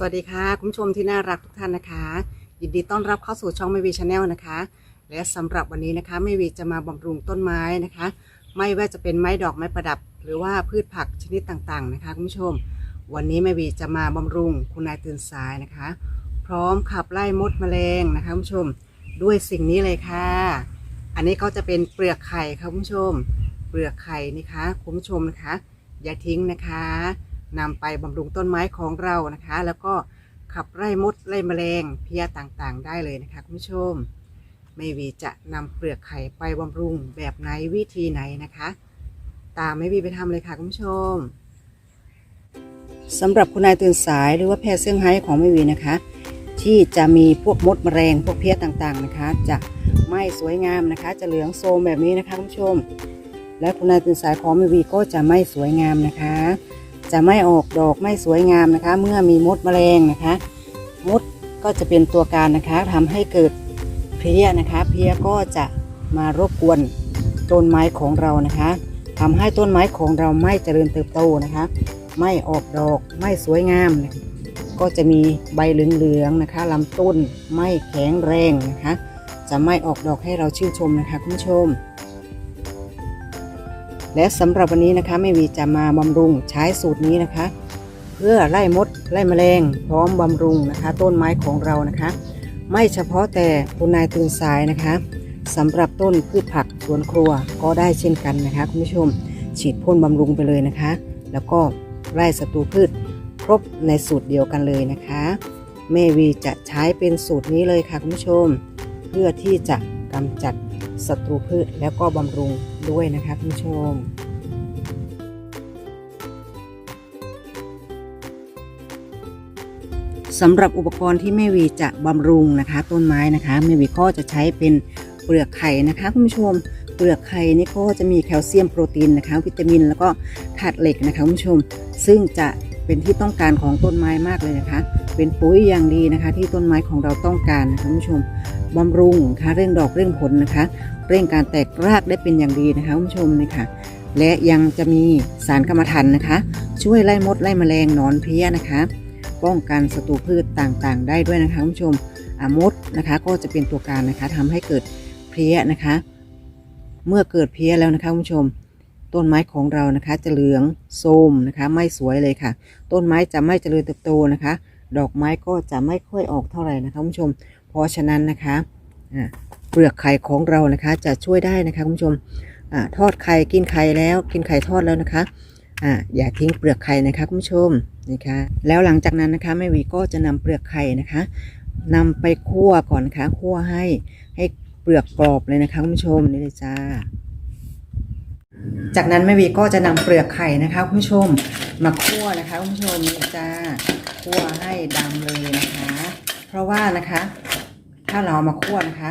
สวัสดีค่ะ คุณผู้ชมที่น่ารักทุกท่านนะคะ ยินดีต้อนรับเข้าสู่ช่องไมวีชาแนลนะคะ และสำหรับวันนี้นะคะไมวีจะมาบำรุงต้นไม้นะคะ ไม่ว่าจะเป็นไม้ดอกไม้ประดับ หรือว่าพืชผักชนิดต่างๆนะคะคุณผู้ชม วันนี้แม่วีจะมาบำรุงคุณนายตื่นสายนะคะ พร้อมขับไล่มดแมลงนะคะคุณผู้ชมด้วยสิ่งนี้เลยค่ะ อันนี้ก็จะเป็นเปลือกไข่ค่ะคุณผู้ชม เปลือกไข่นี่คะคุณผู้ชมนะคะ อย่าทิ้งนะคะ นำไปบำรุงต้นไม้ของเรานะคะ แล้วก็ขับไล่มดไล่แมลงเพี้ยต่างๆ ได้เลยนะคะคุณผู้ชมไม่วีจะนำเปลือกไข่ไปบำรุงแบบไหนวิธีไหนนะคะ ตามไม่วีไปทำเลยค่ะคุณผู้ชมสำหรับคุณนายตื่นสายหรือว่าแพรเซี่ยงไฮ้ของไม่วีนะคะ ที่จะมีพวกมดแมลงพวกเพี้ยต่างๆนะคะ จะไม่สวยงามนะคะ จะเหลืองโทรมแบบนี้นะคะคุณผู้ชม และคุณนายตื่นสายของไม่วีก็จะไม่สวยงามนะคะ จะไม่ออกดอกไม่สวยงามนะคะ เมื่อมีมดแมลงนะคะ มดก็จะเป็นตัวการนะคะทำให้เกิดเพลี้ยนะคะ เพลี้ยก็จะมารบกวนต้นไม้ของเรานะคะทำให้ต้นไม้ของเราไม่เจริญเติบโตนะคะ ไม่ออกดอกไม่สวยงามนะคะก็จะมีใบเหลืองๆนะคะลำต้นไม่แข็งแรงนะคะ จะไม่ออกดอกให้เราชื่นชมนะคะคุณผู้ชม และสำหรับวันนี้นะคะแม่วีจะมาบำรุงใช้สูตรนี้นะคะ เพื่อไล่มดไล่แมลง พร้อมบำรุงนะคะ ต้นไม้ของเรานะคะ ไม่เฉพาะแต่คุณนายตื่นสายนะคะสำหรับต้นพืชผักสวนครัวก็ได้เช่นกันนะคะคุณผู้ชมฉีดพ่นบำรุงไปเลยนะคะ แล้วก็ไล่ศัตรูพืชครบในสูตรเดียวกันเลยนะคะแม่วีจะใช้เป็นสูตรนี้เลยค่ะคุณผู้ชม เพื่อที่จะกำจัดศัตรูพืชแล้วก็บำรุง ด้วยนะคะคุณผู้ชมสำหรับอุปกรณ์ที่แม่วีจะบำรุงนะคะ ต้นไม้นะคะแม่วีก็จะใช้เป็นเปลือกไข่นะคะคุณผู้ชมเปลือกไข่นี่ก็จะมีแคลเซียมโปรตีนนะคะ วิตามินแล้วก็ธาตุเหล็กนะคะคุณผู้ชม ซึ่งจะเป็นที่ต้องการของต้นไม้มากเลยนะคะ เป็นปุ๋ยอย่างดีนะคะ ที่ต้นไม้ของเราต้องการนะคะคุณผู้ชมบำรุงนะคะเรื่องดอกเรื่องผลนะคะ เร่งการแตกรากได้เป็นอย่างดีนะคะคุณผู้ชมนี่ค่ะ และยังจะมีสารกรรมฐานนะคะ ช่วยไล่มดไล่แมลงนอนเพี้ยนะคะ ป้องกันศัตรูพืชต่างๆ ได้ด้วยนะคะคุณผู้ชมอมดนะคะก็จะเป็นตัวการนะคะทำให้เกิดเพี้ยนะคะ เมื่อเกิดเพี้ยแล้วนะคะคุณผู้ชม ต้นไม้ของเรานะคะ จะเหลืองโทรมนะคะ ไม่สวยเลยค่ะ ต้นไม้จะไม่เจริญเติบโตนะคะ ดอกไม้ก็จะไม่ค่อยออกเท่าไหร่นะคะคุณผู้ชม เพราะฉะนั้นนะคะอ่า เปลือกไข่ของเรานะคะ จะช่วยได้นะคะคุณผู้ชมอทอดไข่กินไข่แล้วกินไข่ทอดแล้วนะคะอ่าอย่าทิ้งเปลือกไข่นะคะคุณผู้ชมนะคะแล้วหลังจากนั้นนะคะแม่วีก็จะนำเปลือกไข่นะคะนำไปคั่วก่อนนะคะคั่วให้ให้เปลือกกรอบเลยนะคะคุณผู้ชมนี่เลยจ้า จากนั้นแม่วีก็จะนำเปลือกไข่นะคะคุณผู้ชมมาคั่วนะคะคุณผู้ชมนี่จ้าคั่วให้ดำเลยนะคะ เพราะว่านะคะ ถ้าเรามาคั่วนะคะ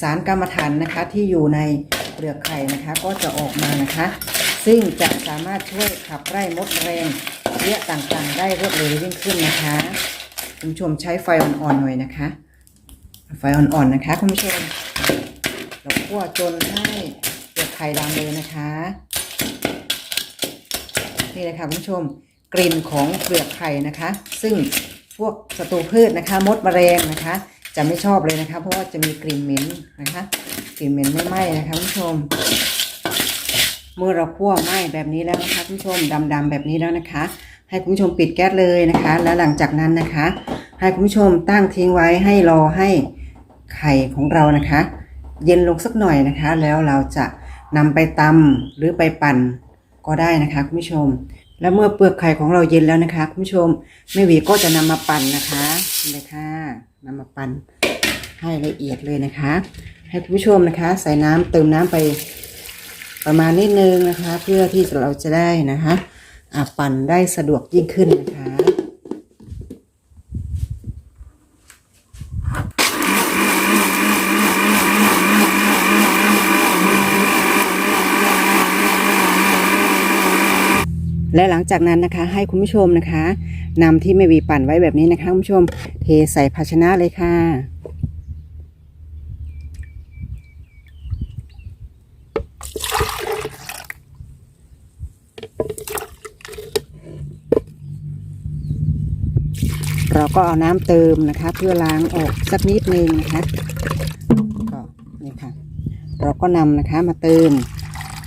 สารกรรมฐานนะคะที่อยู่ในเปลือกไข่นะคะก็จะออกมานะคะ ซึ่งจะสามารถช่วยขับไล่มดแรงเลี้ยต่างๆ ได้รวดเร็วยิ่งขึ้นนะคะคุณผู้ชมใช้ไฟอ่อนๆหน่อยนะคะ ไฟอ่อนๆนะคะคุณผู้ชมเราคั่วจนให้เปลือกไข่ดำเลยนะคะนี่เลยค่ะคุณผู้ชมกลิ่นของเปลือกไข่นะคะ ซึ่งพวกศัตรูพืชนะคะ มดแมลงนะคะ จะไม่ชอบเลยนะคะ เพราะว่าจะมีกลิ่นเหม็นนะคะ กลิ่นเหม็นไม่ไหม้นะคะคุณผู้ชม เมื่อเราคั่วไหม้แบบนี้แล้วนะคะคุณผู้ชมดำๆแบบนี้แล้วนะคะ ให้คุณผู้ชมปิดแก๊สเลยนะคะ แล้วหลังจากนั้นนะคะ ให้คุณผู้ชมตั้งทิ้งไว้ให้รอให้ไข่ของเรานะคะ เย็นลงสักหน่อยนะคะ แล้วเราจะนำไปตำหรือไปปั่นก็ได้นะคะคุณผู้ชม แล้วเมื่อเปลือกไข่ของเราเย็นแล้วนะคะคุณผู้ชมแม่หวีก็จะนำมาปั่นนะคะเลยค่ะ นำมาปั่นให้ละเอียดเลยนะคะ ให้คุณผู้ชมนะคะ ใส่น้ำเติมน้ำไปประมาณนิดนึงนะคะ เพื่อที่เราจะได้นะคะอะปั่นได้สะดวกยิ่งขึ้นนะคะ และหลังจากนั้นนะคะ ให้คุณผู้ชมนะคะนำที่แม่วีปั่นไว้แบบนี้นะคะคุณผู้ชม เทใส่ภาชนะเลยค่ะ เราก็เอาน้ำเติมนะคะ เพื่อล้างออกสักนิดนึงนะคะก็นี่ค่ะ เราก็นำนะคะมาเติม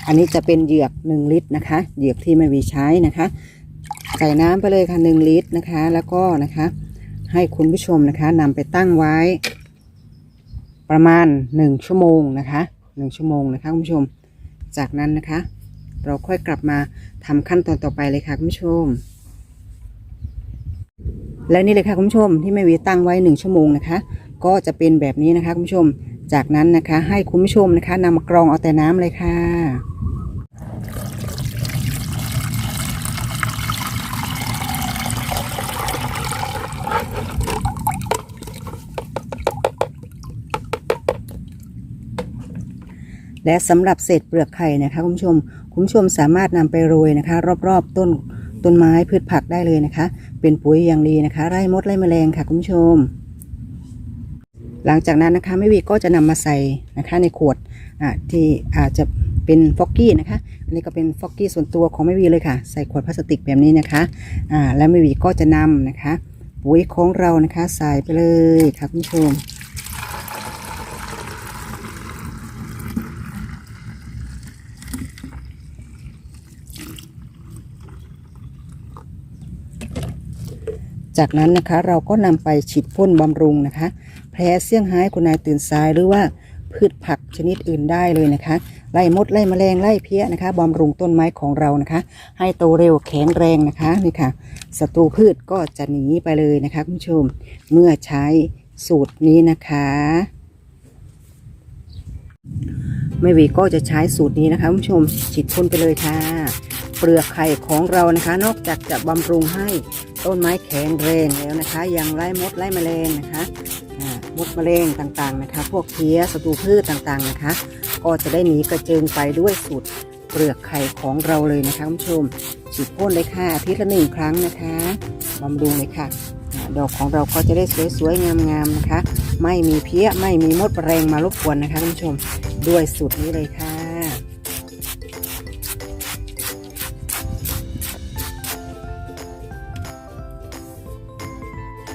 อันนี้จะเป็นเหยือก 1 ลิตรนะคะ เหยือกที่ไม่วีใช้นะคะ ใส่น้ำไปเลยค่ะ 1 ลิตรนะคะ แล้วก็นะคะ ให้คุณผู้ชมนะคะนำไปตั้งไว้ ประมาณ 1 ชั่วโมงนะคะ1ชั่วโมงนะคะคุณผู้ชม จากนั้นนะคะ เราค่อยกลับมาทำขั้นตอนต่อไปเลยค่ะคุณผู้ชมแล้วนี่เลยค่ะคุณผู้ชมที่แม่วีตั้งไว้ 1 ชั่วโมงนะคะ ก็จะเป็นแบบนี้นะคะคุณผู้ชม จากนั้นนะคะ ให้คุณผู้ชมนะคะนำมากรองเอาแต่น้ำเลยค่ะ และสำหรับเศษเปลือกไข่นะคะคุณผู้ชมคุณผู้ชมสามารถนำไปโรยนะคะ รอบๆ ต้นต้นไม้พืชผักได้เลยนะคะ เป็นปุ๋ยอย่างดีนะคะไล่มดไล่แมลงค่ะคุณผู้ชม หลังจากนั้นนะคะแม่วีก็จะนำมาใส่นะคะในขวดอ่าที่อาจจะเป็นฟอกกี้นะคะ อันนี้ก็เป็นฟอกกี้ส่วนตัวของแม่วีเลยค่ะ ใส่ขวดพลาสติกแบบนี้นะคะอ่าแล้วแม่วีก็จะนำนะคะ ปุ๋ยของเรานะคะ ใส่ไปเลยค่ะคุณผู้ชม จากนั้นนะคะเราก็นำไปฉีดพ่นบำรุงนะคะ แพรเสี่ยงไฮ้คุณนายตื่นสายหรือว่าพืชผักชนิดอื่นได้เลยนะคะ ไล่มดไล่แมลงไล่เพี้ยนะคะบำรุงต้นไม้ของเรานะคะ ให้โตเร็วแข็งแรงนะคะนี่ค่ะศัตรูพืชก็จะหนีไปเลยนะคะคุณผู้ชมเมื่อใช้สูตรนี้นะคะแม่วีก็จะใช้สูตรนี้นะคะคุณผู้ชมฉีดพ่นไปเลยค่ะ เปลือกไข่ของเรานะคะ นอกจากจะบำรุงให้ ต้นไม้แข็งแรงแล้วนะคะ ยังไล่มดไล่แมลงนะคะมดแมลงต่างๆนะคะ พวกเพี้ยศัตรูพืชต่างๆนะคะ ก็จะได้หนีกระเจิงไปด้วยสูตรเปลือกไข่ของเราเลยนะคะคุณผู้ชมฉีดพ่นเลยค่ะทิตย์ละหนึ่งครั้งนะคะบำรุงเลยค่ะ ดอกของเราก็จะได้สวยๆงามๆนะคะ ไม่มีเพี้ยไม่มีมดแมลงมารบกวนนะคะคุณผู้ชมด้วยสูตรนี้เลยค่ะ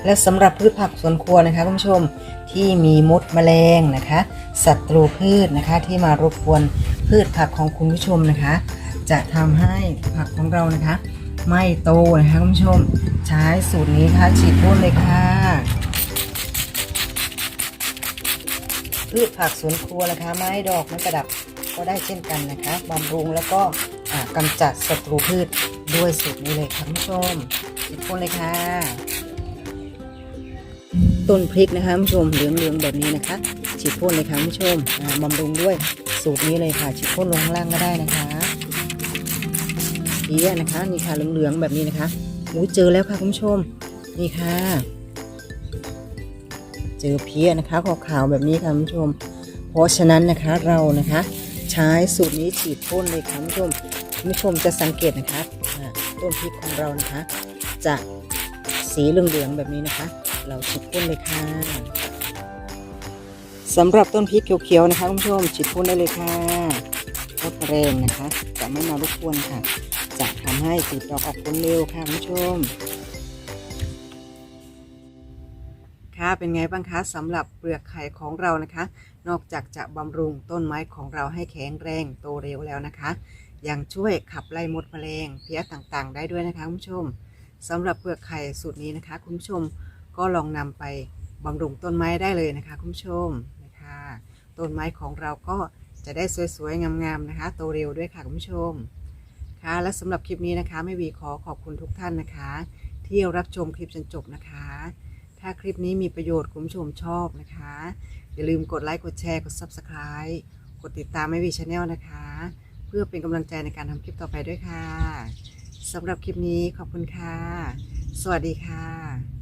และสำหรับพืชผักสวนครัวนะคะคุณผู้ชมที่มีมดแมลงนะคะศัตรูพืชนะคะที่มารบกวนพืชผักของคุณผู้ชมนะคะ จะทำให้ผักของเรานะคะ ไม่โตนะคะคุณผู้ชม ใช้สูตรนี้ค่ะฉีดพ่นเลยค่ะพืชผักสวนครัวนะคะ ไม้ดอกไม้ประดับก็ได้เช่นกันนะคะบำรุงแล้วก็อ่ากำจัดศัตรูพืชด้วยสูตรนี้เลยค่ะคุณผู้ชมฉีดพ่นเลยค่ะ ต้นพริกนะคะผู้ชมเหลืองๆแบบนี้นะคะฉีดพ่นเลยค่ะผู้ชมบำรุงด้วยสูตรนี้เลยค่ะฉีดพ่นลงล่างก็ได้นะคะเพี้ยนะคะนี่ค่ะเหลืองๆแบบนี้นะคะอู้เจอแล้วค่ะคุณผู้ชมนี่ค่ะ เจอเพี้ยนะคะขาวๆแบบนี้ค่ะคุณผู้ชม เพราะฉะนั้นนะคะเรานะคะใช้สูตรนี้ฉีดพ่นเลยค่ะคุณผู้ชมคุณผู้ชมจะสังเกตนะคะต้นพริกของเรานะคะ จะสีเหลืองๆแบบนี้นะคะ เราฉีดพ่นเลยค่ะสำหรับต้นพริกเขียวๆนะคะคุณผู้ชมฉีดพ่นได้เลยค่ะลดแรงนะคะ จะไม่มารบกวนค่ะ จะทำให้ติดดอกออกผลเร็วค่ะคุณผู้ชมค่ะเป็นไงบ้างคะสำหรับเปลือกไข่ของเรานะคะ นอกจากจะบำรุงต้นไม้ของเราให้แข็งแรงโตเร็วแล้วนะคะ ยังช่วยขับไล่มดแมลงเพี้ยต่างๆ ได้ด้วยนะคะคุณผู้ชมสำหรับเปลือกไข่สูตรนี้นะคะ คุณผู้ชม ก็ลองนำไปบำรุงต้นไม้ได้เลยนะคะคุณผู้ชมนะคะต้นไม้ของเราก็จะได้สวยๆงามๆนะคะโตเร็วด้วยค่ะคุณผู้ชมค่ะและสำหรับคลิปนี้นะคะแม่วีขอขอบคุณทุกท่านนะคะ ที่รับชมคลิปจนจบนะคะ ถ้าคลิปนี้มีประโยชน์คุณผู้ชมชอบนะคะ อย่าลืมกดไลค์กดแชร์กด Subscribe กดติดตามไม่วีชาแนลนะคะ เพื่อเป็นกำลังใจในการทำคลิปต่อไปด้วยค่ะสำหรับคลิปนี้ขอบคุณค่ะ สวัสดีค่ะ